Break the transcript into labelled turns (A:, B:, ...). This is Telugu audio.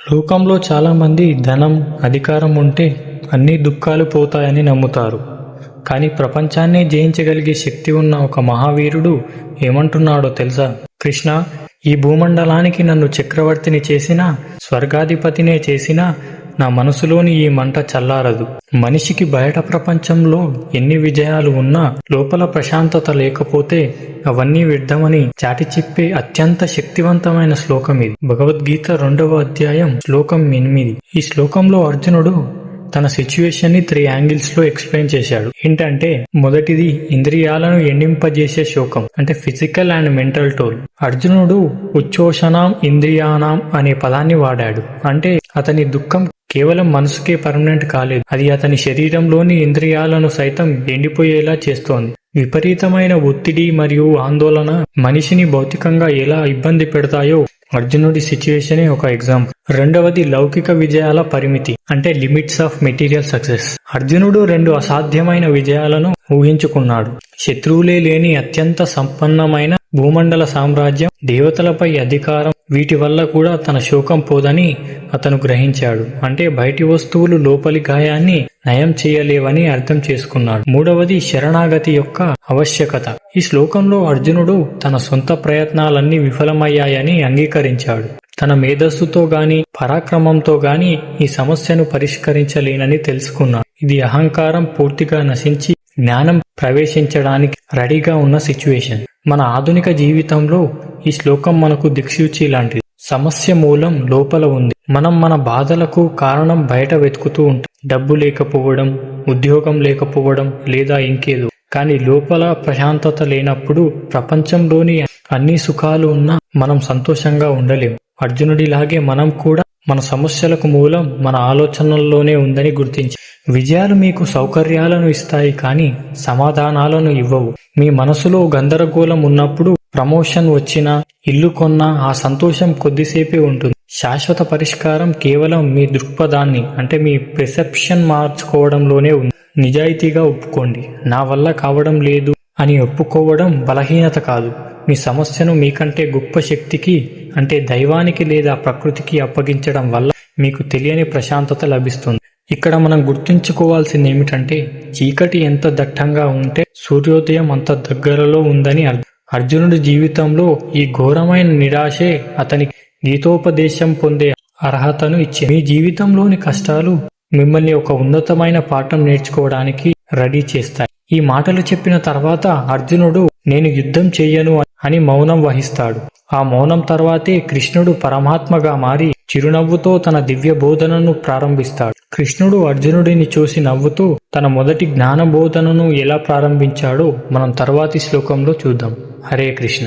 A: లోకంలో చాలామంది ధనం అధికారం ఉంటే అన్ని దుఃఖాలు పోతాయని నమ్ముతారు. కానీ ప్రపంచాన్నే జయించగలిగే శక్తి ఉన్న ఒక మహావీరుడు ఏమంటున్నాడో తెలుసా? కృష్ణ ఈ భూమండలానికి నన్ను చక్రవర్తిని చేసినా స్వర్గాధిపతినే చేసినా నా మనసులోని ఈ మంట చల్లారదు. మనిషికి బయట ప్రపంచంలో ఎన్ని విజయాలు ఉన్నా లోపల ప్రశాంతత లేకపోతే అవన్నీ వ్యర్థమని చాటి చెప్పే అత్యంత శక్తివంతమైన శ్లోకం ఇది. భగవద్గీత రెండవ అధ్యాయం శ్లోకం ఎనిమిది. ఈ శ్లోకంలో అర్జునుడు తన సిచ్యువేషన్ని త్రీ యాంగిల్స్లో ఎక్స్ప్లెయిన్ చేశాడు. ఏంటంటే మొదటిది ఇంద్రియాలను ఎండింపజేసే శోకం అంటే ఫిజికల్ అండ్ మెంటల్ టోల్ అర్జునుడు ఉచ్చోషణం ఇంద్రియానాం అనే పదాన్ని వాడాడు. అంటే అతని దుఃఖం కేవలం మనసుకే పర్మనెంట్ కాలేదు. అది అతని శరీరంలోని ఇంద్రియాలను సైతం ఎండిపోయేలా చేస్తోంది. విపరీతమైన ఒత్తిడి మరియు ఆందోళన మనిషిని భౌతికంగా ఎలా ఇబ్బంది పెడతాయో అర్జునుడి సిచ్యువేషనే ఒక ఎగ్జాంపుల్. రెండవది లౌకిక విజయాల పరిమితి అంటే లిమిట్స్ ఆఫ్ మెటీరియల్ సక్సెస్. అర్జునుడు రెండు అసాధ్యమైన విజయాలను ఊహించుకున్నాడు. శత్రువులే లేని అత్యంత సంపన్నమైన భూమండల సామ్రాజ్యం దేవతలపై అధికారం వీటి వల్ల కూడా తన శోకం పోదని అతను గ్రహించాడు. అంటే బయటి వస్తువులు లోపలి గాయాన్ని నయం చేయలేవని అర్థం చేసుకున్నాడు. మూడవది శరణాగతి యొక్క ఆవశ్యకత. ఈ శ్లోకంలో అర్జునుడు తన సొంత ప్రయత్నాలన్నీ విఫలమయ్యాయని అంగీకరించాడు. తన మేధస్సుతో గాని పరాక్రమంతో గాని ఈ సమస్యను పరిష్కరించలేనని తెలుసుకున్నాడు. ఇది అహంకారం పూర్తిగా నశించి జ్ఞానం ప్రవేశించడానికి రెడీగా ఉన్న సిచ్యువేషన్. మన ఆధునిక జీవితంలో ఈ శ్లోకం మనకు దిక్సూచి లాంటిది. సమస్య మూలం లోపల ఉంది. మనం మన బాధలకు కారణం బయట వెతుకుతూ ఉంటాం. డబ్బు లేకపోవడం ఉద్యోగం లేకపోవడం లేదా ఇంకేదో. కానీ లోపల ప్రశాంతత లేనప్పుడు ప్రపంచంలోని అన్ని సుఖాలు ఉన్నా మనం సంతోషంగా ఉండలేం. అర్జునుడిలాగే మనం కూడా మన సమస్యలకు మూలం మన ఆలోచనల్లోనే ఉందని గుర్తించి విజయాలు మీకు సౌకర్యాలను ఇస్తాయి కానీ సమాధానాలను ఇవ్వవు. మీ మనసులో గందరగోళం ఉన్నప్పుడు ప్రమోషన్ వచ్చినా ఇల్లు కొన్నా ఆ సంతోషం కొద్దిసేపే ఉంటుంది. శాశ్వత పరిష్కారం కేవలం మీ దృక్పథాన్ని అంటే మీ పెర్సెప్షన్ మార్చుకోవడంలోనే ఉంది. నిజాయితీగా ఒప్పుకోండి. నా వల్ల కావడం లేదు అని ఒప్పుకోవడం బలహీనత కాదు. మీ సమస్యను మీకంటే గొప్ప శక్తికి అంటే దైవానికి లేదా ప్రకృతికి అప్పగించడం వల్ల మీకు తెలియని ప్రశాంతత లభిస్తుంది. ఇక్కడ మనం గుర్తుంచుకోవాల్సింది ఏమిటంటే చీకటి ఎంత దట్టంగా ఉంటే సూర్యోదయం అంత దగ్గరలో ఉందని అర్జునుడి జీవితంలో ఈ ఘోరమైన నిరాశే అతని గీతోపదేశం పొందే అర్హతను ఇచ్చి మీ జీవితంలోని కష్టాలు మిమ్మల్ని ఒక ఉన్నతమైన పాఠం నేర్చుకోవడానికి రెడీ చేస్తాయి. ఈ మాటలు చెప్పిన తర్వాత అర్జునుడు నేను యుద్ధం చెయ్యను అని మౌనం వహిస్తాడు. ఆ మౌనం తర్వాతే కృష్ణుడు పరమాత్మగా మారి చిరునవ్వుతో తన దివ్య బోధనను ప్రారంభిస్తాడు. కృష్ణుడు అర్జునుడిని చూసి నవ్వుతూ తన మొదటి జ్ఞాన బోధనను ఎలా ప్రారంభించాడో మనం తర్వాతి శ్లోకంలో చూద్దాం. హరే కృష్ణ.